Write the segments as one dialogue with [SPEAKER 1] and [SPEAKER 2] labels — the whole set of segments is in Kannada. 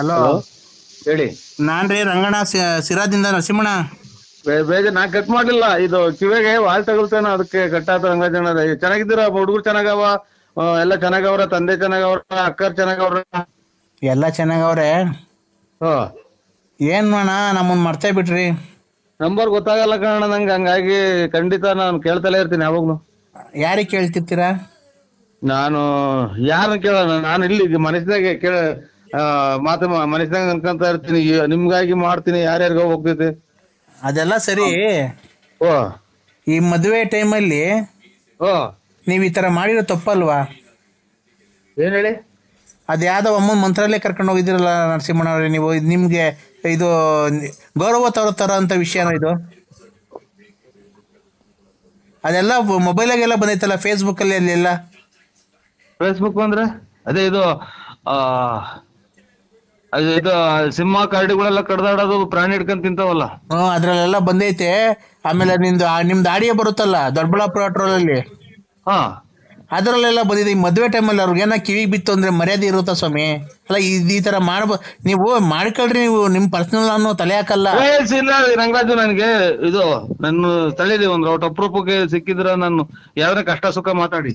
[SPEAKER 1] ಹಲೋ?
[SPEAKER 2] ಹೇಳಿ.
[SPEAKER 1] ನಾನ್ರಿ ರಂಗಣ್ಣ ಸಿ- ಸಿರಾದಿಂದ ನರಸಿಂಹಣ್ಣ.
[SPEAKER 2] ಬೇಗ ಬೇಗ ನಾ ಕಟ್ ಮಾಡ್ಲಿಲ್ಲ. ಇದು ಕಿವಿಗೆ ವಾಲ್ ತಗೊಳ್ತೇನ ಅದಕ್ಕೆ ಕಟ್ಟಾತ ಹಂಗಾಜನ ಚೆನ್ನಾಗಿದ್ದೀರ? ಹುಡುಗರು ಚೆನ್ನಾಗವ? ಆ, ಎಲ್ಲ ಚೆನ್ನಾಗವ್ರ? ತಂದೆ ಚೆನ್ನಾಗವ್ರ? ಅಕ್ಕರ್ ಚೆನ್ನಾಗವ್ರ?
[SPEAKER 1] ಎಲ್ಲ ಚೆನ್ನಾಗವ್ರೆ.
[SPEAKER 2] ಹಾ.
[SPEAKER 1] ಏನ್ ಅಣ್ಣ ನಮ್ಮನ್ ಮರ್ತೇ ಬಿಟ್ರಿ.
[SPEAKER 2] ನಂಬರ್ ಗೊತ್ತಾಗಲ್ಲ ಕಾರಣ ನಂಗೆ ಹಂಗಾಗಿ ಖಂಡಿತ ನಾನು ಕೇಳ್ತಲೇ ಇರ್ತೀನಿ ಯಾವಾಗ್ಲೂ.
[SPEAKER 1] ಯಾರಿಗೆ ಕೇಳ್ತಿರ್ತೀರಾ?
[SPEAKER 2] ನಾನು ಯಾರನ್ನ ಕೇಳೋಣ? ನಾನು ಇಲ್ಲಿ ಮನಸ್ಸಿನಾಗೆ ಕೇಳ ಮಾತು ಮನಸ್ಸಿನಾಗ ಅನ್ಕೊಂತ ಇರ್ತೀನಿ. ಈ- ನಿಮ್ಗಾಗಿ ಮಾಡ್ತೀನಿ. ಯಾರ್ಯಾರಿಗೋ ಹೋಗ್ತೈತಿ.
[SPEAKER 1] ಅದೆಲ್ಲ ಸರಿ.
[SPEAKER 2] ಓ
[SPEAKER 1] ಈ ಮದುವೆ ಟೈಮಲ್ಲಿ
[SPEAKER 2] ಓ
[SPEAKER 1] ನೀವ್ ಈ ತರ ಮಾಡಿರೋ ತಪ್ಪಲ್ವಾ?
[SPEAKER 2] ಏನ್ ಹೇಳಿ?
[SPEAKER 1] ಅದ್ ಯಾವ್ದೋ ಅಮ್ಮನ ಮಂತ್ರಾಲಯ ಕರ್ಕೊಂಡು ಹೋಗಿದಿರಲ್ಲ ನರಸಿಂಹಣ್ಣ ಅವ್ರೆ ನೀವು ನಿಮಗೆ ನಿಮ್ಗೆ ಇದು ಗೌರವ ತರೋ ತರ ಅಂತ ವಿಷಯನ ಇದು? ಅದೆಲ್ಲ ಮೊಬೈಲಾಗೆಲ್ಲ ಬಂದೈತಲ್ಲ ಫೇಸ್ಬುಕ್ ಅಲ್ಲಿ ಅಲ್ಲೆಲ್ಲ?
[SPEAKER 2] ಫೇಸ್ಬುಕ್ ಅಂದ್ರೆ? ಅದೇ ಇದು ಆ ಅದು ಇದು ಸಿಂಹ ಕರಡಿಗಳೆಲ್ಲ ಕಡ್ದಾಡೋದು ಪ್ರಾಣಿ ಹಿಡ್ಕೊಂಡ್ ತಿಂತಾವಲ್ಲ.
[SPEAKER 1] ಹ್ಮ್ ಅದ್ರಲ್ಲೆಲ್ಲ ಬಂದೈತೆ. ಆಮೇಲೆ ನಿಮ್ದು ಆ- ನಿಮ್ದು ಆಡಿಯೋ ಬರುತ್ತಲ್ಲ ದೊಡ್ಡಬಳ್ಳಾಪುರ ಟ್ರೋಲ್ ಅಲ್ಲಿ
[SPEAKER 2] ಹಾ.
[SPEAKER 1] ಅದ್ರಲ್ಲೆಲ್ಲ ಬಂದಿದೆ. ಈ ಮದುವೆ ಟೈಮಲ್ಲಿ ಅವ್ರಿಗೇನ ಕಿವಿಗೆ ಬಿತ್ತು ಅಂದ್ರೆ ಮರ್ಯಾದೆ ಇರುತ್ತಾ ಸ್ವಾಮಿ? ಅಲ್ಲ ಇದ್ ಈ ತರ ಮಾಡ್ಬ ನೀವು ಮಾಡ್ಕೊಳ್ರಿ ನೀವು ನಿಮ್ ಪರ್ಸನಲ್ ಅನ್ನೋ ತಲೆ ಹಾಕಲ್ಲ.
[SPEAKER 2] ಏ, ಇಲ್ಲ ರಂಗರಾಜು ನನಗೆ ಇದು ನನ್ನ ತಳೀಲಿ ಒಂದು ಔಟ್ ಅಪ್ರೂಪಕ್ಕೆ ಸಿಕ್ಕಿದ್ರ ನಾನು ಯಾವ್ದಾರ ಕಷ್ಟ ಸುಖ ಮಾತಾಡಿ.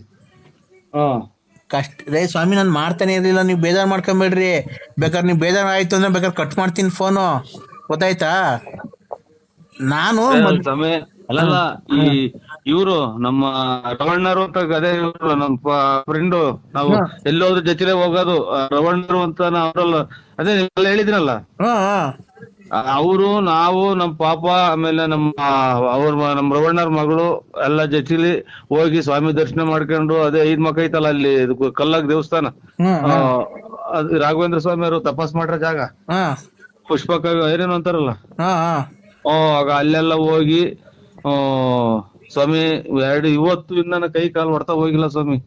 [SPEAKER 2] ಹಾ.
[SPEAKER 1] ಕಷ್ಟ ರೇ ಸ್ವಾಮಿ ನಾನು ಮಾಡ್ತಾನೆ ಇರಲಿಲ್ಲ ನೀವು ಬೇಜಾರ್ ಮಾಡ್ಕೊಂಬೇಡ್ರಿ. ಬೇಕಾದ್ರೆ ನೀವು ಬೇಜಾರ್ ಆಯ್ತು ಅಂದ್ರೆ ಬೇಕಾದ್ರೆ ಕಟ್ ಮಾಡ್ತೀನಿ ಫೋನು ಗೊತ್ತಾಯ್ತಾ? ನಾನು
[SPEAKER 2] ಸ್ವಾಮಿ ಅಲ್ಲಲ್ಲ ಈ ಇವರು ನಮ್ಮ ರವಣ್ಣರು ಅಂತ ಅದೇ ಇವ್ರು ನಮ್ಮ ಫ್ರೆಂಡು ನಾವು. ಎಲ್ಲೋದ್ರ ಜೊತೆಲೆ ಹೋಗೋದು ರವಣ್ಣರು ಅಂತ ನಾ ಅವ್ರಲ್ಲ ಅದೇ ಹೇಳಿದ್ರಲ್ಲ. ಅವರು ನಾವು ನಮ್ಮ ಪಾಪ ಆಮೇಲೆ ನಮ್ಮ ಅವ್ರ ನಮ್ಮ ರವಣ್ಣರ ಮಗಳು ಎಲ್ಲ ಜೊತೆಲಿ ಹೋಗಿ ಸ್ವಾಮಿ ದರ್ಶನ ಮಾಡ್ಕೊಂಡು ಅದೇ ಐದ್ ಮಕ್ಕ ಐತಲ್ಲ ಅಲ್ಲಿ ಕಲ್ಲಾಗ್ ದೇವಸ್ಥಾನ. ಅದು ರಾಘವೇಂದ್ರ ಸ್ವಾಮಿ ಅವರು ತಪಾಸ್ ಮಾಡ್ರ ಜಾಗ. ಪುಷ್ಪಕ ಏನೇನು ಅಂತಾರಲ್ಲ. ಆಗ ಅಲ್ಲೆಲ್ಲ ಹೋಗಿ ಆ ಸ್ವಾಮಿ ಎರಡು ಇವತ್ತು ಇನ್ನ ಕೈ ಕಾಲು ಹೊಡ್ತಾ ಹೋಗಿಲ್ಲ ಸ್ವಾಮಿ.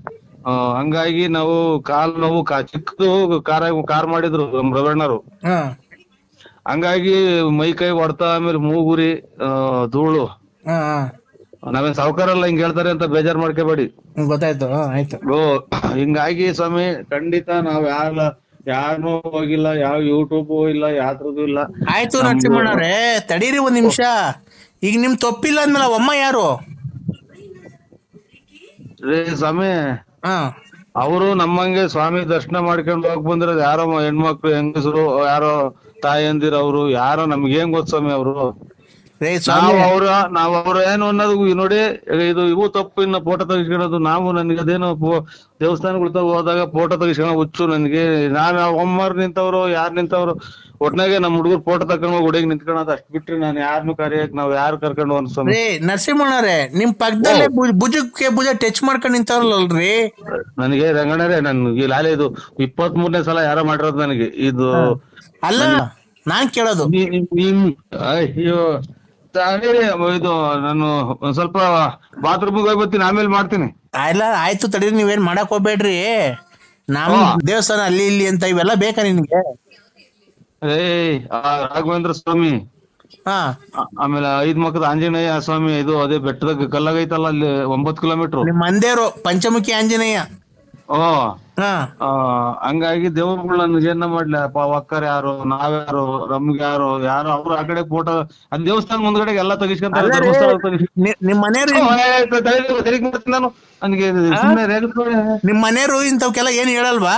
[SPEAKER 2] ಹಂಗಾಗಿ ನಾವು ಕಾಲ್ ನೋವು ಚಿಕ್ಕದು ಕಾರ ಕಾರ್ ಮಾಡಿದ್ರು ನಮ್ಮ ರವಣ್ಣರು ಹಂಗಾಗಿ ಮೈ ಕೈ ಹೊಡ್ತ ಆಮೇಲೆ ಮೂಗುರಿ ಧೂಳು.
[SPEAKER 1] ನಾವೇನ್ ಸಾವುಕಾರ
[SPEAKER 2] ನಾವೇನ್ ಸಾವುಕಾರಲ್ಲ ಹಿಂಗ್ ಹೇಳ್ತಾರೆ ಅಂತ ಬೇಜಾರ್ ಮಾಡ್ಕೋಬೇಡಿ.
[SPEAKER 1] ಗೊತ್ತಾಯ್ತು ಹಾ, ಆಯ್ತು.
[SPEAKER 2] ಓ ಹಿಂಗಾಗಿ ಸ್ವಾಮಿ ಖಂಡಿತ ನಾವ್ ಯಾರ ಯಾರನ್ನೂ ಹೋಗಿಲ್ಲ ಯಾವ ಯೂಟ್ಯೂಬ್ ಇಲ್ಲ ಯಾತ್ರದ್ದು ಇಲ್ಲ.
[SPEAKER 1] ಆಯ್ತು ನರಸಿಂಹಣ್ಣವ್ರೆ ತಡೀರಿ ಒಂದ್ ನಿಮಿಷ. ಈಗ ನಿಮ್ ತಪ್ಪಿಲ್ಲ ಅಂದ್ಮೇಲೆ ಅಮ್ಮ ಯಾರು?
[SPEAKER 2] ರೇ ಸ್ವಾಮಿ
[SPEAKER 1] ಹಾ.
[SPEAKER 2] ಅವರು ನಮ್ಮಂಗೆ ಸ್ವಾಮಿ ದರ್ಶನ ಮಾಡ್ಕೊಂಡು ಹೋಗ್ ಬಂದಿರೋದು ಯಾರೋ ಹೆಣ್ಮಕ್ಳು, ಹೆಂಗಸರು, ಯಾರೋ ತಾಯಂದಿರ, ಅವರು ಯಾರೋ ನಮ್ಗೆ ಏನ್ ಗೊತ್ತು ಸ್ವಾಮಿ ಅವರು? ನಾವು ಅವ್ರ ನಾವ್ ಅವ್ರ ಏನು ಅನ್ನೋದು ನೋಡಿ ಇದು ಇವು ತಪ್ಪು ಇನ್ನ ಫೋಟೋ ತೆಗಿಸ್ಕೊಳ್ಳೋದು. ನಾವು ನನಗೆ ಅದೇನೋ ದೇವಸ್ಥಾನಗಳ ಹೋದಾಗ ಫೋಟೋ ತೆಗಿಸ್ಕೊಳ ಹುಚ್ಚು ನನಗೆ. ನಾನು ಒಮ್ಮರ್ ನಿಂತವ್ರು ಯಾರ್ ನಿಂತವ್ರು ಒಟ್ನಾಗೆ ನಮ್ ಹುಡುಗರು ಫೋಟೋ ತಕೊಂಡ್ ಹೋಗಿ ಹುಡುಗಿ ನಿಂತ್ಕೊಳ್ಳೋದು ಅಷ್ಟ್ ಬಿಟ್ರಿ ನಾನು ಯಾರನ್ನು ಕರೆಯಕ್ ನಾವ್ ಯಾರು ಕರ್ಕೊಂಡು
[SPEAKER 1] ಅನ್ಸೋ ನರಸಿಂಹಣ್ಣವ್ರೆ ನಿಮ್ ಪಕ್ಕದಲ್ಲೇ ಭುಜ- ಭುಜಕ್ಕೆ ಭುಜ ಟಚ್ ಮಾಡ್ಕೊಂಡ್ ನಿಂತವ್ರಲ್ರಿ
[SPEAKER 2] ನನಗೆ ರಂಗಣ್ಣರೇ ನನ್ ಈ ಲಾಲೆ ಇದು ಇಪ್ಪತ್ ಮೂರನೇ ಸಲ ಯಾರೋ ಮಾಡಿರೋದು ನನಗೆ. ಇದು
[SPEAKER 1] ಅಲ್ಲ ನಾನ್ ಕೇಳೋದು.
[SPEAKER 2] ನಿಮ್ ಅಯ್ಯೋ. ಇದು ನಾನು ಒಂದ್ ಸ್ವಲ್ಪ ಬಾತ್ರೂಮ್ ಹೋಗಿ ಬರ್ತೀನಿ ಆಮೇಲೆ ಮಾಡ್ತೀನಿ.
[SPEAKER 1] ಇಲ್ಲ ಆಯ್ತು ತಡೀರಿ ನೀವೇನ್ ಮಾಡಕ್ ಹೋಗ್ಬೇಡ್ರಿ.
[SPEAKER 2] ನಾವು.
[SPEAKER 1] ದೇವಸ್ಥಾನ ಅಲ್ಲಿ ಇಲ್ಲಿ ಅಂತ ಇವೆಲ್ಲ ಬೇಕಾ ನಿನ್ಗೆ?
[SPEAKER 2] ಏಯ್ ಆ ರಾಘವೇಂದ್ರ ಸ್ವಾಮಿ.
[SPEAKER 1] ಹಾ.
[SPEAKER 2] ಆಮೇಲೆ ಐದ್ ಮಕ್ಕದ ಆಂಜನೇಯ ಸ್ವಾಮಿ ಇದು ಅದೇ ಬೆಟ್ಟದಾಗ ಕಲ್ಲಾಗೈತಲ್ಲ ಅಲ್ಲಿ ಒಂಬತ್ತು ಕಿಲೋಮೀಟರ್
[SPEAKER 1] ನಿಮ್ ಮಂದೇರು ಪಂಚಮುಖಿ ಆಂಜನೇಯ.
[SPEAKER 2] ಹಂಗಾಗಿ ದೇವ್ರುಗಳು ನನ್ಗೆ ಏನ ಮಾಡ್ಲಿ ಅಪ್ಪ ಒಕ್ಕರ್ ಯಾರು ನಾವ್ಯಾರು ನಮ್ಗೆ ಯಾರು ಯಾರು ಅವ್ರು ಆ ಕಡೆ ಫೋಟೋ ಅದ್ ದೇವಸ್ಥಾನ ಮುಂದ್ಗಡೆ ಎಲ್ಲಾ ತೆಗಿಸ್ಕೊಂತಾರೆ
[SPEAKER 1] ನಿಮ್ ಮನೆಯವ್ರು
[SPEAKER 2] ಓ, ನಾನು ನನಗೆ ಸುಮ್ಮನೆ ರೇಗಿಸ್ಬೇಡಿ.
[SPEAKER 1] ನಿಮ್ ಮನೆಯವ್ರು ಇಂಥವ್ಕೆಲ್ಲ ಏನ್ ಹೇಳಲ್ವಾ